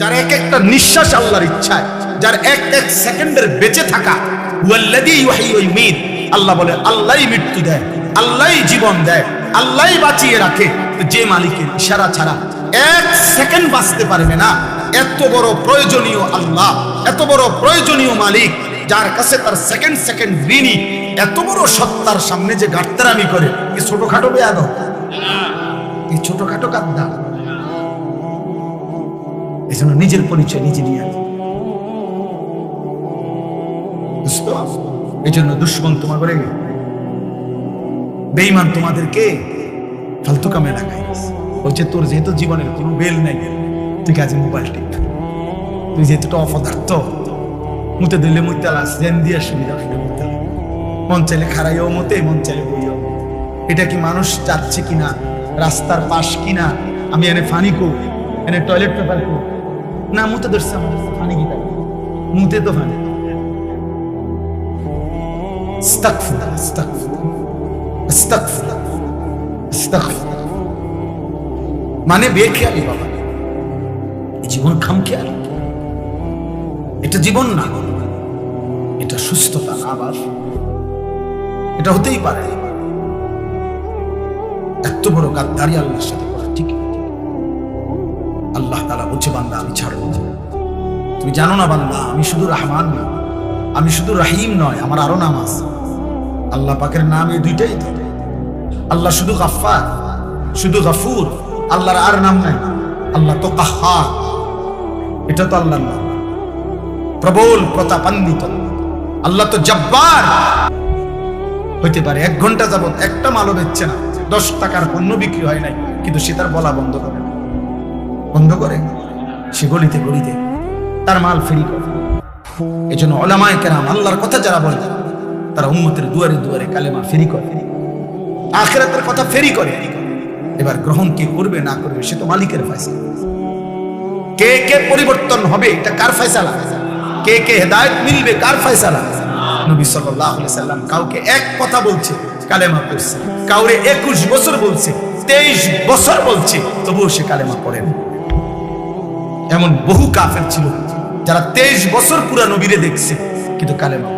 যার এক একটা নিঃশ্বাস আল্লাহর যার এক এক সেকেন্ডের বেঁচে থাকা আল্লাহ বলে মৃত্যু দেয় জীবন দেয় বাঁচিয়ে রাখে। যে মালিকের ইশারা ছাড়া এক সেকেন্ড বাঁচতে পারবে না। এত বড় প্রয়োজনীয় আল্লাহ, এত বড় প্রয়োজনীয় মালিক, যার কাছে তার সেকেন্ড সেকেন্ড ঋণী এত বড় সত্তার সামনে যে গাড়তারামি করে ছোটখাটো বেয়াদ এই ছোটখাটো কাদ্দা এই জন্য নিজের পরিচয় নিজে নিয়ে আনি। এই জন্য দুশ্মন তোমার করে বেইমান তোমাদেরকে ফালতু কামে লাগাই বলছে, তোর যেহেতু জীবনের কোনো বেল নাই, তুই কাজে মোবাইল টিপ? তুই যেহেতু অপদার্থ, মুতে দিলে মুতালাস জেন দিয়ে সুবিধা মন চাইলে খারাইও মতে, মন চাইলে বইও। এটা কি মানুষ যাচ্ছে কিনা? রাস্তার পাশ কিনা? আমি এনে ফানি কো এনে টয়লেট পেপার কো না, মুতে ধরছে তাই মুতে তো ফানি। মানে বেখেয়ালি বাবা। এই জীবন খামখেয়ালি এটা জীবন না। এটা সুস্থতা না আবার। এটা হতেই পারে। এত বড় গাদ্দারি আল্লাহর সাথে করা ঠিক। আল্লাহ তালা বলছে, বান্দা, আমি ছাড়বো। তুমি জানো না, বান্দা, আমি শুধু রহমান না আমি শুধু রাহিম নয় আমার আরও নাম আছে। আল্লাহ পাকের নাম এই দুইটাই তো। আল্লাহ শুধু গাফার শুধু গাফুর, আল্লাহর আর নাম নাই, আল্লাহ তো কাহা এটা তো আল্লাহর নাম। প্রবল, প্রতাপান্বিত। আল্লাহ তো জব্বার। হইতে পারে এক ঘণ্টা যাবত একটা মালও বেচছে না, দশ টাকার পণ্য বিক্রি হয় নাই, কিন্তু সে তার বলা বন্ধ করে। বন্ধ করে। সে গলিতে গলিতে তার মাল ফেরি করে। এই জন্য ওলামায় কেরাম আল্লাহর কথা যারা বলে, তারা উম্মতের দুয়ারে দুয়ারে কালেমা ফেরি করে। আখেরাতের কথা ফেরি করে। এবার গ্রহণ কে করবে, না করবে, সে তো মালিকের ফয়সালা। কে কে পরিবর্তন হবে, এটা কার ফয়সালা? কে কে হেদায়েত মিলবে, কার ফয়সালা? নবী আলাইহি সাল্লাম কাউকে এক কথা বলছে, কালেমা পড়ছে। কাউরে 21 বছর বলছে 23 বছর বলছে, তবুও সে কালেমা পড়ে না। এমন বহু কাফের ছিল যারা 23 বছর পুরা নবীরে দেখছে, কিন্তু কালেমা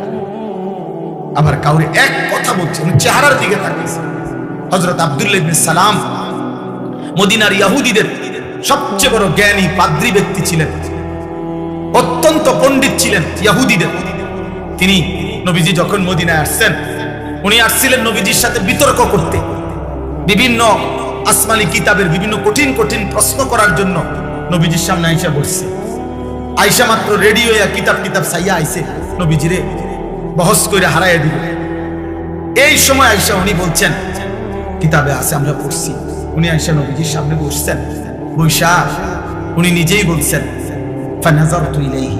আবার কাউরে এক কথা বলছে চেহারার দিকে তাকিয়েছে। হযরত আব্দুল্লাহ সালাম মদিনার ইহুদিদের সবচেয়ে বড় জ্ঞানী, পাদ্রী ব্যক্তি ছিলেন। অত্যন্ত পণ্ডিত ছিলেন ইয়াহুদিদের। তিনি নবীজি যখন মদিনায় আসছেন, উনি আসছিলেন নবীজির সাথে বিতর্ক করতে। বিভিন্ন আসমানি কিতাবের বিভিন্ন কঠিন কঠিন প্রশ্ন করার জন্য নবীজির সামনে আইসা বসছে। আইসা মাত্র রেডি হইয়া কিতাব কিতাব সাইয়া আইছে। নবীজিরে বহস করে হারাইয়া দিল। এই সময় আইসা উনি বলছেন, কিতাবে আছে, আমরা পড়ছি। উনি আইসা নবীজির সামনে বসছেন। বৈশা উনি নিজেই বলছেন, ফানাজারতু ইলাইহি।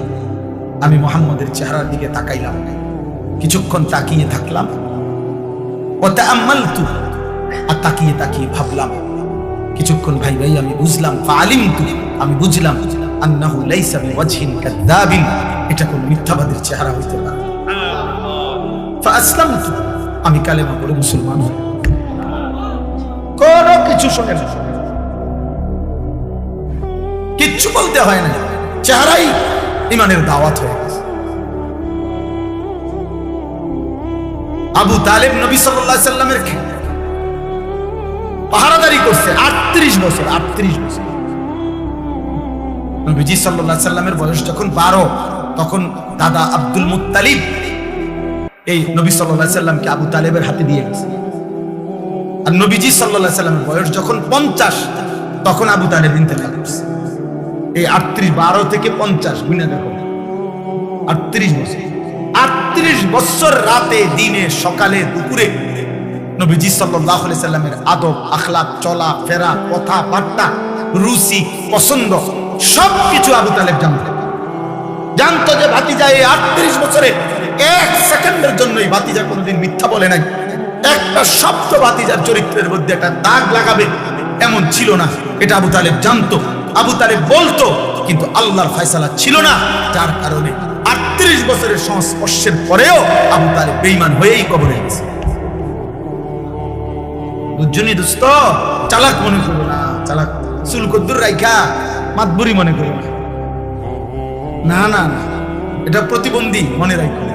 আমি মোহাম্মদের চেহারার দিকে তাকাইলাম। কিছুক্ষণ তাকিয়ে থাকলাম। ও তাআম্মালতু, আর তাকিয়ে তাকিয়ে ভাবলাম কিছুক্ষণ ভাই ভাই আমি বুঝলাম ফালিমতু আমি বুঝলাম আন্নাহু লাইসা বিওয়াজহিন কাযাবিন এটা কোন মিথ্যাবাদীর চেহারা হইতে পারে ফাসলামতু আমি কালেমা পড়ে মুসলমান হই। কোনো কিছু শোনে না। কিচ্ছু বলতে হয় না। চেহারাই ইমানের দাওয়াত হয়ে গেছে। আবু তালেব নবী সাল্লাল্লাহু আলাইহি সাল্লামের পাহারাদারি করছে। আটত্রিশ বছর আটত্রিশ বছর। নবীজি আলাইহি সাল্লামের বয়স যখন বারো, তখন দাদা আব্দুল মুত্তালিব এই নবী সাল্লাল্লাহু সাল্লামকে আবু তালেবের হাতে দিয়ে গেছে। আর নবীজি সাল্লাল্লাহু সাল্লামের বয়স যখন পঞ্চাশ, তখন আবু তালেব ইন্তেকাল করছে। এই আটত্রিশ, বারো থেকে পঞ্চাশ গুনে দেখো। আটত্রিশ বছর। আটত্রিশ বছর রাতে দিনে সকালে দুপুরে নবীজি আলাইহি সাল্লামের আদব আখলাক চলা, ফেরা কথা বার্তা রুচি, পছন্দ সব কিছু আবু তালেব জানতেন। জানতো যে ভাতিজা এই আটত্রিশ বছরে এক সেকেন্ডের জন্যই ভাতিজা মিথ্যা বলে নাই। একটা শব্দ ভাতিজার চরিত্রের মধ্যে একটা দাগ লাগাবে এমন ছিল না। এটা আবু তালেব জানতো। আবু তালেব বলতো, কিন্তু আল্লাহর ফয়সালা ছিল না। যার কারণে আটত্রিশ বছরের সংস্পর্শের পরেও আবু তালেব বেইমান হয়েই কবরে গেছে। বুঝছনি দোস্ত? চালাক মনে করো না, চালাক। চুল কদ্দুর রাইখা মাতবুরি মনে করো না। না না এটা প্রতিবন্ধী মনে রাখবে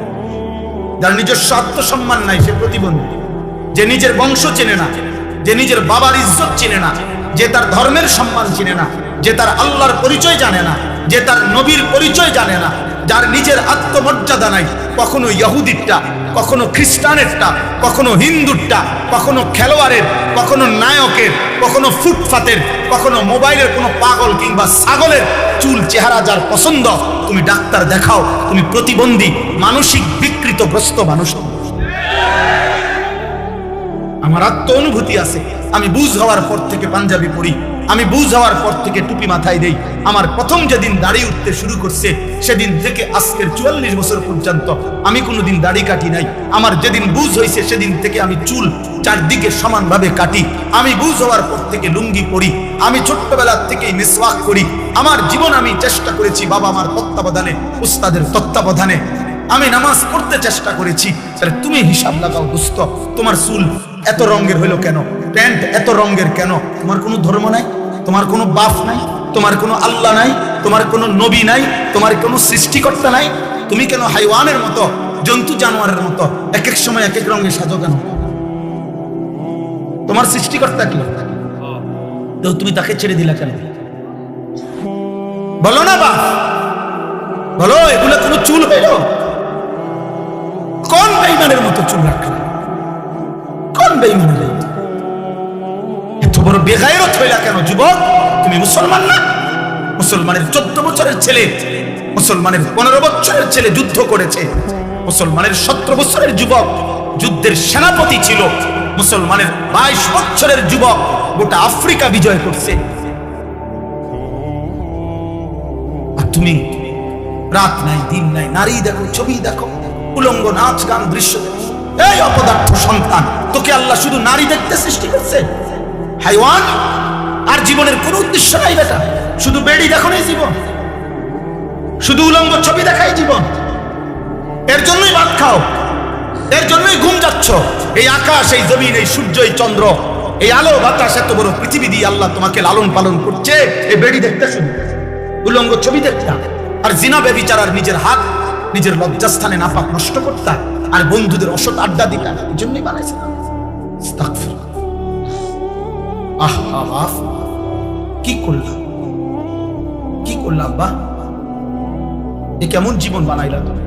যার নিজস্ব আত্মসম্মান নাই, সে প্রতিবন্ধী। যে নিজের বংশ চেনে না, যে নিজের বাবার ইজ্জত চেনে না, যে তার ধর্মের সম্মান চিনে না, যে তার আল্লাহর পরিচয় জানে না, যে তার নবীর পরিচয় জানে না, যার নিজের আত্মমর্যাদা নাই কখনো ইহুদিরটা কখনো খ্রিস্টানেরটা, কখনো হিন্দুরটা, কখনো খেলোয়াড়ের, কখনো নায়কের, কখনো ফুটপাতের, কখনো মোবাইলের কোনো পাগল কিংবা ছাগলের চুল, চেহারা যার পছন্দ, তুমি ডাক্তার দেখাও, তুমি প্রতিবন্ধী, মানসিক বিকৃতগ্রস্ত মানুষ। আমার আত্ম অনুভূতি আছে, আমি বুঝ হওয়ার পর থেকে পাঞ্জাবি পরি। আমি বুঝ হওয়ার পর থেকে টুপি মাথায় দেই। আমার প্রথম যেদিন দাড়ি উঠতে শুরু করছে, সেদিন থেকে আজকের চুয়াল্লিশ বছর পর্যন্ত আমি কোনোদিন দাড়ি কাটি নাই। আমার যেদিন বুঝ হয়েছে, সেদিন থেকে আমি চুল চারদিকে সমানভাবে কাটি। আমি বুঝ হওয়ার পর থেকে লুঙ্গি পরি। আমি ছোট্টবেলার থেকেই মিসওয়াক করি। আমার জীবন আমি চেষ্টা করেছি বাবা আমার তত্ত্বাবধানে, উস্তাদের তত্ত্বাবধানে। আমি নামাজ পড়তে চেষ্টা করেছি। তাহলে তুমি হিসাব লাগাও দোস্ত তোমার চুল এত রঙের হইল কেন? প্যান্ট এত রঙের কেন? তোমার কোনো ধর্ম নাই? তোমার কোনো বাপ নাই, তোমার কোনো আল্লাহ নাই, তোমার কোনো নবী নাই, তোমার কোনো সৃষ্টিকর্তা নাই। তুমি কেন হাইওয়ানের মতো, জন্তু জানোয়ারের মতো এক এক সময় এক এক রঙে সাজো কেন? তোমার সৃষ্টিকর্তা কি? তো তুমি তাকে ছেড়ে দিলা কেন? বলো না বাপ। বলো, এগুলো কোনো চুল হইল কোন বেইমানের মতো চুল রাখলে? কোন বেইমানের বেগায়রত হইলা কেন, যুবক? তুমি মুসলমান না? মুসলমানের চোদ্দ বছরের ছেলে, মুসলমানের পনেরো বছরের ছেলে যুদ্ধ করেছে। মুসলমানের সতেরো বছরের যুবক যুদ্ধের সেনাপতি ছিল। মুসলমানের বাইশ বছরের যুবক গোটা আফ্রিকা বিজয় করছে। আর তুমি রাত নাই, দিন নাই, নারী দেখো, ছবি দেখো, উলঙ্গ নাচ গান দৃশ্য। এই অপদার্থ সন্তান, তোকে আল্লাহ শুধু নারী দেখতে সৃষ্টি করছে? হাইওয়ান? আর জীবনের কোনো উদ্দেশ্য নাই বেটা। শুধু বেড়ি দেখো জীবন। শুধু উলঙ্গ ছবি দেখাই জীবন। এর জন্যই ভাত খাও। এর জন্যই ঘুম যাচ্ছ। এই আকাশ, এই জমিন, এই সূর্য, এই চন্দ্র, এই আলো, বাতাস এত বড় পৃথিবী দিয়ে আল্লাহ তোমাকে লালন পালন করছে। এই বেড়ি দেখতে শুধু উলঙ্গ ছবি দেখতে আর জিনা বেবিচারার নিজের হাত, নিজের লজ্জাস্থানে নাপাক নষ্ট করতাম আর বন্ধুদের অসৎ আড্ডা দিতাম এই জন্যই বানাইছিলাম আস্তাগফিরুল্লাহ। আহা কি করলাম কি করলাম বা এ কেমন জীবন বানাইলা তুমি?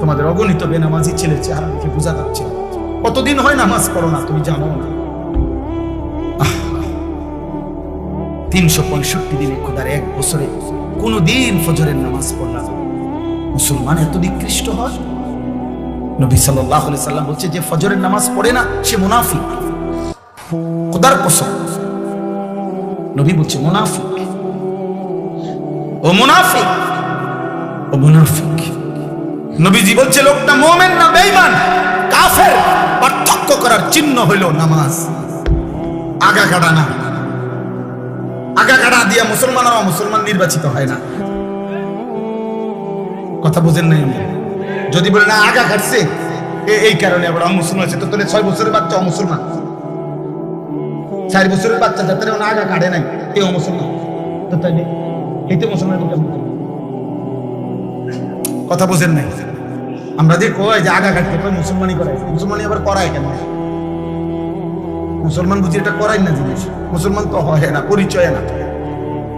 তোমাদের অগণিত বেনামাজি ছেলে চেহারা দেখে বোঝা যাচ্ছে। কতদিন হয় নামাজ পড়ো না, তুমি জানো? না তিনশো পঁয়ষট্টি দিনে খোদার এক বছরে কোনদিন ফজরের নামাজ পড়লাম মুসলমান এত নিকৃষ্ট হয়? নবী সাল্লাহ সাল্লাম বলছে, যে ফজরের নামাজ পড়ে না, সে মুনাফিক। খোদার কসম। নবী বলছে ও ও নবীজি বলছে, লোকটা মোমেন না কাফের। পার্থক্য করার চিহ্ন হইল নামাজ। আগা কাটা না। আগা কাটা দিয়া মুসলমানরা মুসলমান নির্বাচিত হয় না। কথা বুঝেন নাই যদি বলে, না, আগা কাটছে এই কারণে আবার মুসলমান আছে, তো তোর ছয় বছরের বাচ্চা অমুসলমান। চার বছরের বাচ্চা যাতে ওনা আগা কাটে নাই এ অমুসলমান তো এই তো মুসলমান কথা বুঝেন নাই। আমরা যে কয় যে আগা কাটতে কয় মুসলমানই করাই মুসলমানই আবার করায় কেন? মুসলমান বুঝি এটা করাই না জিনিস? মুসলমান তো হয় না, পরিচয় না।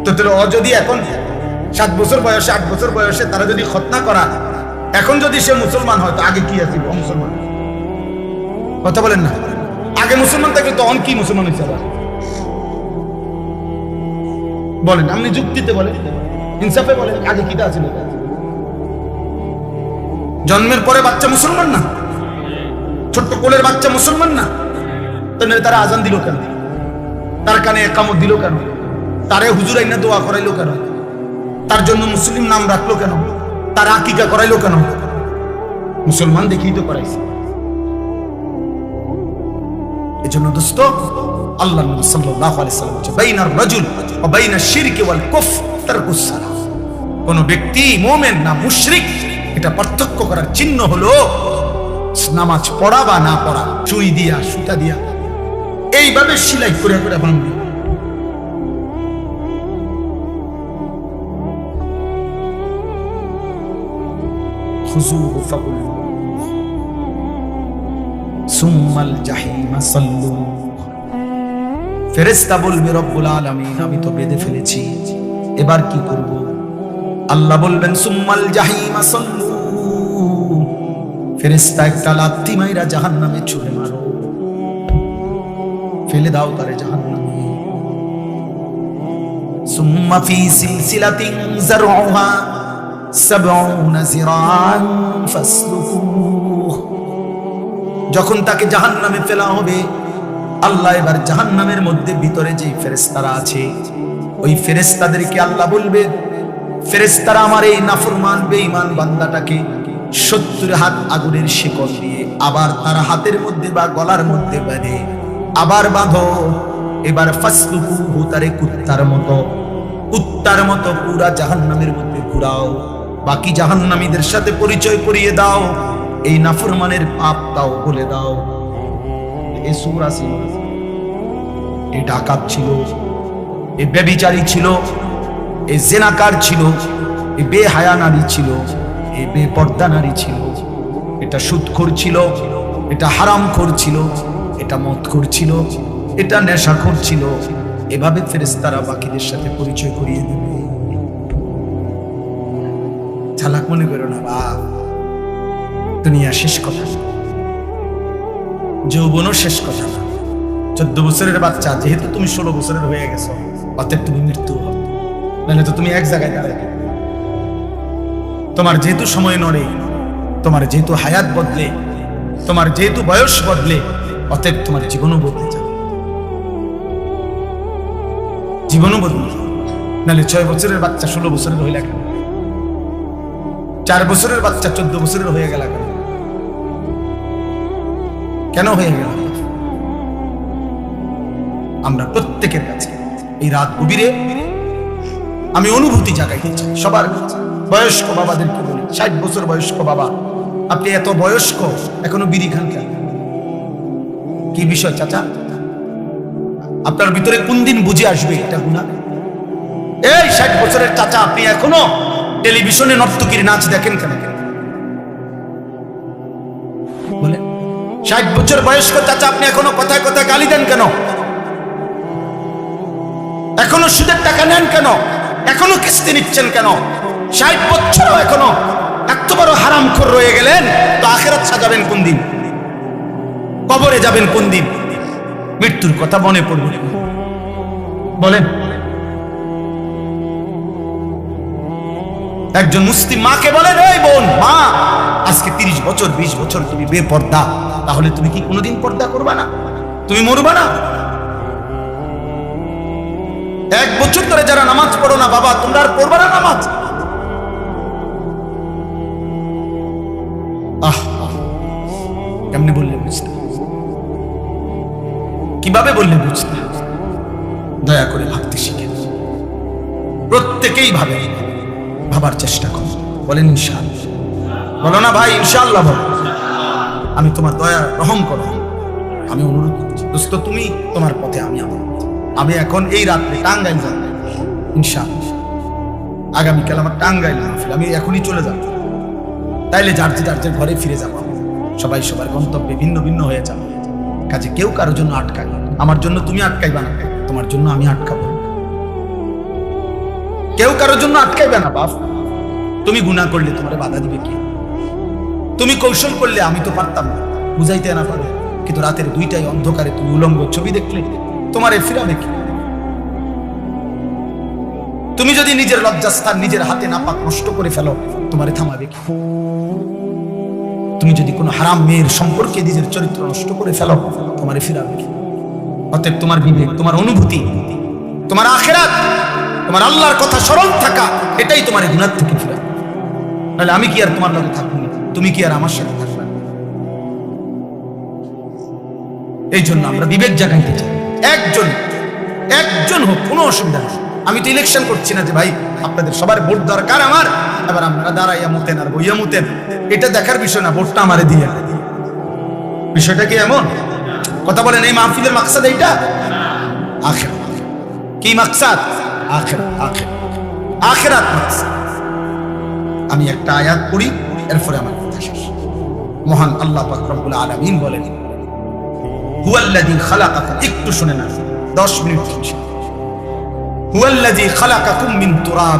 তো তোর অ যদি এখন সাত বছর বয়সে, আট বছর বয়সে তারা যদি খতনা করা এখন যদি সে মুসলমান হয়, তো আগে কি আছে? মুসলমান। কথা বলেন না। আগে মুসলমান থাকলে তখন কি মুসলমান হয়েছে বলেন, আপনি যুক্তিতে বলেন, ইনসাফে বলেন, আগে কিটা আছে জন্মের পরে বাচ্চা মুসলমান না? ছোট্ট কোলের বাচ্চা মুসলমান না? তারা আজান দিল কেন? তার কানে একামত দিল কেন? তারে হুজুর আইনা দোয়া করাইলো কেন? তার জন্য মুসলিম নাম রাখল কেন? তার আকিকা করাইলো কেন? মুসলমান দেখেই তো করাইছে। এজন্য দোস্ত আল্লাহ নবী সাল্লাল্লাহু বাইনার রাজুল ওয়াল কুফর তারকুস সালাহ কোন ব্যক্তি, মুমিন না মুশরিক, এটা পার্থক্য করার চিহ্ন হলো নামাজ পড়া বা না পড়া, চুই দিয়া, সুতা দিয়া। এইভাবে সিলাই করে করে ভাঙবে হুজুর সুম্মাল জাহিমা সাল্লু। ফেরেশতা বলবে, রব্বুল আলামিন, আমি তো বেঁধে ফেলেছি। এবার কি করব? আল্লাহ বলবেন, সুম্মাল জাহিমা সাল্লু। ফেরেশতা একটা লাত্তি মাইরা জাহান্নামে ছুড়ে মারো। ফেলে দাও তারে জাহান্নামে। সুম্মা ফি সিলসিলাতিন যারউহা সাবউনা জিরাআন ফাসলুকুহ যখন তাকে জাহান্নামে ফেলা হবে, আল্লাহ এবার জাহান্নামের মধ্যে ভিতরে যে ফেরেস্তারা আছে, ওই ফেরেস্তাদেরকে আল্লাহ বলবে ফেরেস্তারা আমার এই নাফরমান, বেঈমান বান্দাটাকে সত্তর হাত আগুনের শিকল দিয়ে আবার তার হাতের মধ্যে বা গলার মধ্যে বেঁধে আবার বাঁধো। এবার ফাসলুকু তারে কুত্তার মতো কুত্তার মতো পুরা জাহান্নামের মধ্যে ঘুরাও। বাকি জাহান্নামীদের সাথে পরিচয় করিয়ে দাও। এই নাফরমানের পাপ তাও বলে দাও। এ সুরা এ ডাকাত ছিল, এ ব্যবিচারী ছিল, এ জেনাকার ছিল, এ বেহায়া নারী ছিল, এ বেপর্দা নারী ছিল। এটা সুদখোর ছিল, এটা হারাম ছিল, এটা মদ ছিল, এটা নেশাখোর ছিল। এভাবে ফেরেস্তারা বাকিদের সাথে পরিচয় করিয়ে দেবে। চালাক মনে করো না, বাপ। দুনিয়া শেষ কথা। যৌবনও শেষ কথা চোদ্দ বছরের বাচ্চা, যেহেতু তুমি ষোলো বছরের হয়ে গেছো, অতএব তুমি মৃত্যু হবে নাহলে তো তুমি এক জায়গায় দাঁড়াবে তোমার যেহেতু সময় নড়ে, তোমার যেহেতু হায়াত বদলে, তোমার যেহেতু বয়স বদলে, অতএব তোমার জীবনও বদলে যাবে। জীবনও বদলে নাহলে ছয় বছরের বাচ্চা, ষোলো বছরের হইলে কেন? চার বছরের বাচ্চা, চোদ্দ বছরের হয়ে গেল কেন কেন হয়ে গেল? আমরা প্রত্যেকের কাছে এই রাত গভীরে আমি অনুভূতি জাগাইতে চাই। সবার বয়স্ক বাবাদেরকে বলি, ষাট বছর বয়স্ক বাবা, আপনি এত বয়স্ক, এখনও বিড়ি খান কেন? কি বিষয় চাচা? আপনার ভিতরে কোন দিন বুঝে আসবে এটা গুণা? এই ষাট বছরের চাচা, আপনি এখনও টেলিভিশনে নর্তকীর নাচ দেখেন কেন? ষাট বছর বয়স্ক চাচা, আপনি এখনও কথায় কথায় গালি দেন কেন? এখনও সুদের টাকা নেন কেন? এখনও কিস্তি নিচ্ছেন কেন? ষাট বছর এখনও এত বড় হারাম খোর রয়ে গেলেন, তো আখেরাত সাজাবেন কোন দিন? কবরে যাবেন কোন দিন? মৃত্যুর কথা মনে পড়বে বলেন। একজন মুসলিম মাকে বলেন এই বোন, মা, আজকে তিরিশ বছর, বিশ বছর তুমি বেপর্দা, তাহলে তুমি কি কোনোদিন পর্দা করবা না? তুমি মরবা না? এক বছর ধরে যারা নামাজ পড়ো না, বাবা, তোমরা আর পড়বা না নামাজ। আহ কেমনে বললে বুঝতে কীভাবে বললে বুঝতে দয়া করে ভাবতে শিখে। প্রত্যেকেই ভাবে। ভাবার চেষ্টা করো। বলেন, ইনশাআল্লাহ। বলো না ভাই, ইনশাআল্লাহ বলো। আমি তোমার দয়া রহম করো। আমি অনুরোধ করছি, দোস্ত, তুমি তোমার পথে আমি আমার আমি এখন এই রাত্রে টাঙ্গাইল যাব। ইনশাআল্লাহ। আগামীকাল আমার টাঙ্গাইল মাহফিল, আমি এখনই চলে যাব। তাইলে যার যে যার ঘরে ফিরে যাব সবাই সবার গন্তব্যে ভিন্ন ভিন্ন হয়ে যাবে। কাজে কেউ কারোর জন্য আটকায়। আমার জন্য তুমি আটকাইবা না। তোমার জন্য আমি আটকাবো। কেউ কারোর জন্য আটকাইবে না, বাপ। তুমি গুণা করলে তোমার বাধা দিবে কি? তুমি কৌশল করলে আমি তো পারতাম না। বুঝাইতে না পারো, কিন্তু রাতের দুইটাই অন্ধকারে তুমি উলঙ্গ ছবি দেখলে তোমার এ ফিরাবে কি? তুমি যদি নিজের লজ্জাস্থান নিজের হাতে নাপাক নষ্ট করে ফেলো, তোমারে থামাবে কি? তুমি যদি কোনো হারাম মেয়ের সম্পর্কে নিজের চরিত্র নষ্ট করে ফেলো, তোমারে ফিরাবে কি? অতএব তোমার বিবেক, তোমার অনুভূতি, তোমার আখেরাত তোমার আল্লাহর কথা স্মরণ থাকা, এটাই তোমার গুণার থেকে ফিরাবে নাহলে আমি কি আর তোমার লগে থাকব তুমি কি আর আমার সাথে থাকবে? এই জন্য আমরা বিবেক জাগাইতে চাই। একজন একজন হোক, কোনো অসুবিধা নেই। আমি তো ইলেকশন করছি না যে ভাই, আপনাদের সবার ভোট দরকার আমার। এবার আপনারা দাঁড়াইয়া মুতেন আর বইয়া মুতেন। এটা দেখার বিষয় না, ভোটটা আমারে দিয়ে। বিষয়টা কি এমন? কথা বলেন, এই মাহফিলের মাকসাদ এইটা? আখের কি মাকসাদ? আমি একটা আয়াত পড়ি, এরপরে আমার কথা শেষ। মহান আল্লাহ আলামিন বলেন একটু শুনে না 10 মিনিট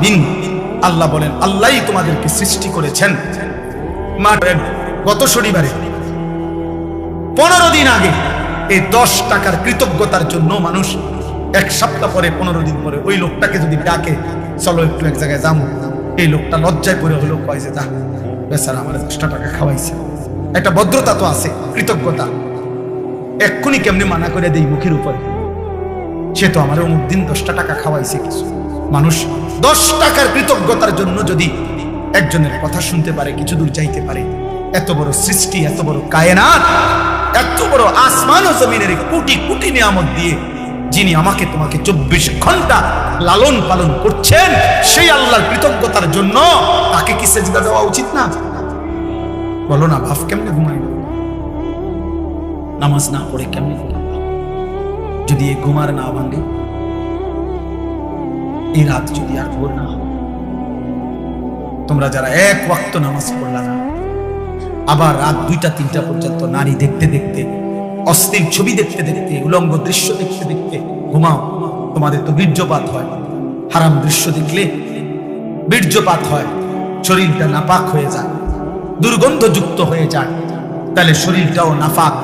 মিন আল্লাহ বলেন তোমাদেরকে সৃষ্টি করেছেন। গত শনিবারে, পনেরো দিন আগে, এই দশ টাকার কৃতজ্ঞতার জন্য মানুষ এক সপ্তাহ পরে, পনেরো দিন পরে ওই লোকটাকে যদি ডাকে, চলো একটু এক জায়গায় যাব এই লোকটা লজ্জায় পড়ে হলো, কয় যে, যা, বেচারা আমার দশটা টাকা খাওয়াইছে। একটা ভদ্রতা তো আছে, কৃতজ্ঞতা। এক্ষুনি কেমনি মানা করে দেই মুখের উপরে? সে তো আমার অমুক দিন দশটা টাকা খাওয়াইছে কিছু। মানুষ দশ টাকার কৃতজ্ঞতার জন্য যদি একজনের কথা শুনতে পারে, কিছু দূর যাইতে পারে, এত বড় সৃষ্টি, এত বড় কায়নাত, এত বড় আসমান ও জমিনের কোটি কোটি নিয়ামত দিয়ে যিনি আমাকে তোমাকে চব্বিশ ঘণ্টা লালন পালন করছেন, সেই আল্লাহর কৃতজ্ঞতার জন্য তাকে কি সেজদা দেওয়া উচিত না? বলো না ভাব কেমনে ঘুমাই নামাজ না পড়ে কেমনে যদি এই ঘুমার না ভাঙে এই রাত যদি আর ভোর না তোমরা যারা এক ওয়াক্ত নামাজ পড়লা না, আবার রাত দুইটা তিনটা পর্যন্ত নারী দেখতে দেখতে অস্থির ছবি দেখতে দেখতে, উলঙ্গ দৃশ্য দেখতে দেখতে, ঘুমাও, তোমাদের তো বীর্যপাত হয়। হারাম দৃশ্য দেখলে বীর্যপাত হয়, শরীরটা নাপাক হয়ে যায়, দুর্গন্ধযুক্ত হয়ে যায়। তাহলে শরীরটাও নাপাক,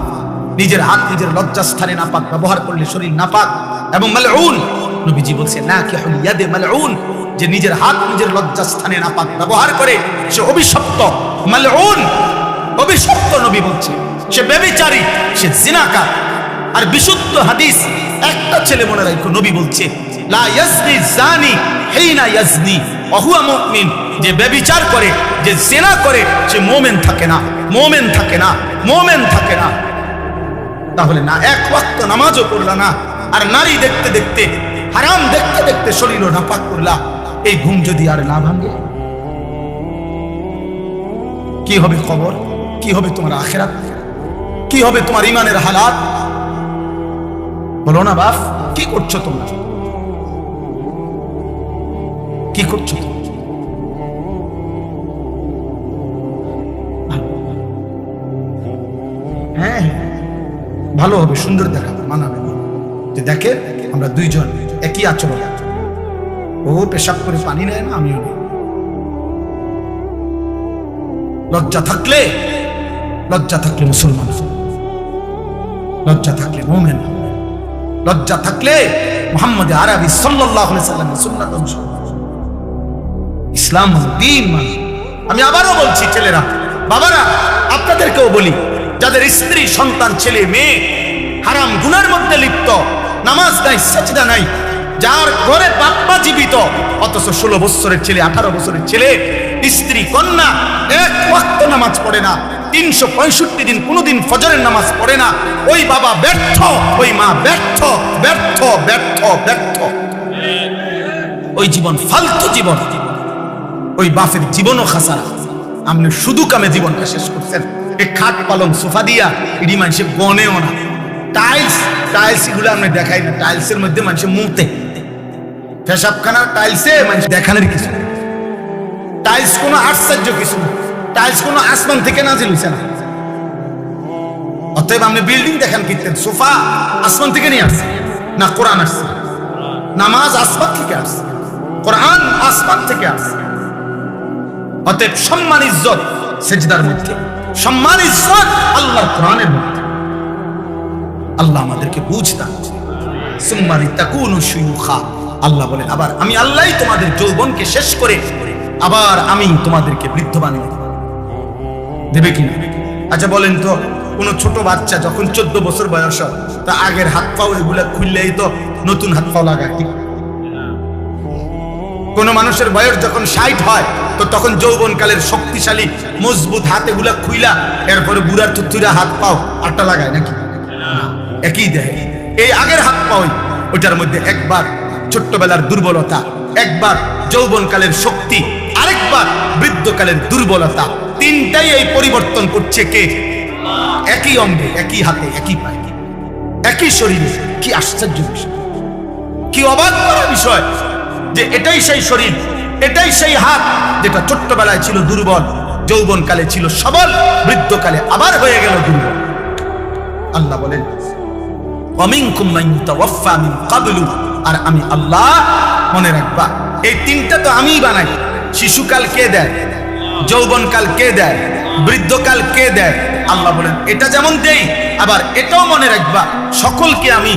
নিজের হাত, নিজের লজ্জাস্থানে নাপাক, ব্যবহার করলে শরীর নাপাক। এবং মালউন, নবীজি বলছে না কি ইয়াদে মালউন, যে নিজের হাত, নিজের লজ্জাস্থানে নাপাক, ব্যবহার করে, সে অভিশপ্ত, মালউন, অভিশপ্ত নবী বলছে। সে বেবিচারী সে জিনাকার। আর বিশুদ্ধ হাদিস একটা ছেলে মনে রাখো, নবী বলছে যে বেবিচার করে, যে জিনা করে, সে মোমেন থাকে না, মোমেন থাকে না, মোমেন থাকে না। তাহলে না, এক ওয়াক্ত নামাজও পড়লা না, আর নারী দেখতে দেখতে, হারাম দেখতে দেখতে শরীরও নাপাক করলা, এই ঘুম যদি আর না ভাঙে? কি হবে খবর? কি হবে তোমার আখেরাত? কি হবে তোমার ইমানের হালাত? বলো না বাপ, কি করছ তোমরা? কি করছ হ্যাঁ ভালো হবে, সুন্দর দেখাবে, মানাবে। যে দেখে আমরা দুইজন একই আচরণ। ও পেশাব করে পানি নেয় না, আমিও নেই। লজ্জা থাকলে লজ্জা থাকলে মুসলমান লজ্জা থাকলে মোমেন লজ্জা থাকলে মোহাম্মদ আরবি সাল্লাহ ইসলাম মানে। আমি আবারও বলছি, ছেলেরা, বাবারা, আপনাদেরকেও বলি, যাদের স্ত্রী, সন্তান, ছেলে, মেয়ে হারাম গুনার মধ্যে লিপ্ত, নামাজ নাই, সেজদা নাই, যার ঘরে বাপ্পা জীবিত, অথচ ষোলো বছরের ছেলে, আঠারো বছরের ছেলে, স্ত্রী, কন্যা, এক নামাজ পড়ে না তিনশো পঁয়ষট্টি দিন কোনোদিন ফজরের নামাজ পড়ে না। ওই বাবা ব্যর্থ, ওই মা ব্যর্থ ব্যর্থ ব্যর্থ ব্যর্থ। ওই জীবন ফালতু জীবন। ওই বাপের জীবনও খাসারা। আপনি শুধু কামে জীবনটা শেষ করছেন। এই খাট পালং সোফা দিয়া এটি মানুষের গনেও না। টাইলস টাইলস এগুলো আপনি দেখাই না। টাইলসের মধ্যে মানুষের মুহূর্তে পেশাবখানার টাইলসে মানুষ দেখানোর কিছু টাইলস কোনো আশ্চর্য কিছু না টাইলস কোনো আসমান থেকে নাজিল হইছে না। অতএব আপনি বিল্ডিং দেখেন কিনতেন, সোফা আসমান থেকে নিয়ে আসছে, না কোরআন আসছে। নামাজ আসমান থেকে আসছে, কোরআন আসমান থেকে আসছে। অতএব সম্মান, ইজ্জত সেজদার মধ্যে। সম্মান, ইজ্জত আল্লাহর কোরআনের মধ্যে। আল্লাহ আমাদেরকে বুঝতাম সুম্মারি তাকুনু শুয়ুখা আল্লাহ বলেন, আবার আমি আল্লাহই তোমাদের যৌবনকে শেষ করে, আবার আমি তোমাদেরকে বৃদ্ধ বানিয়ে দেব। দেবে কি না আচ্ছা বলেন তো, কোন ছোট বাচ্চা যখন চোদ্দ বছর বয়স হয়, তা আগের হাত পাও এগুলা খুললেই তো নতুন হাত পাও লাগায় ঠিক কোন মানুষের বয়স যখন ষাট হয়, তো তখন যৌবনকালের শক্তিশালী, মজবুত হাত এগুলা খুইলা, এরপরে বুড়ার থুতুরা হাত পাও, আটটা লাগায় নাকি? একই দেয়। এই আগের হাত পাওই, ওইটার মধ্যে একবার ছোট্টবেলার দুর্বলতা, একবার যৌবনকালের শক্তি, আরেকবার বৃদ্ধকালের দুর্বলতা তিনটাই এই পরিবর্তন করছে কে? একই অঙ্গে, একই হাতে, একই পায়ে। একই শরীরে। কি আশ্চর্য কি অবাক করা বিষয় যে এটাই সেই শরীর, এটাই সেই হাত যেটা ছোট্টবেলায় ছিল দুর্বল, যৌবনকালে ছিল সবল, বৃদ্ধকালে আবার হয়ে গেল দুর্বল। আল্লাহ বলেন আর আমি আল্লাহ মনে রাখবা, এই তিনটা তো আমিই বানাই। শিশুকাল কে দেয়? যৌবনকাল কে দেয়? বৃদ্ধকাল কে দেয়? আল্লাহ বলেন, এটা যেমন দেই, আবার এটাও মনে রাখবা, সকলকে আমি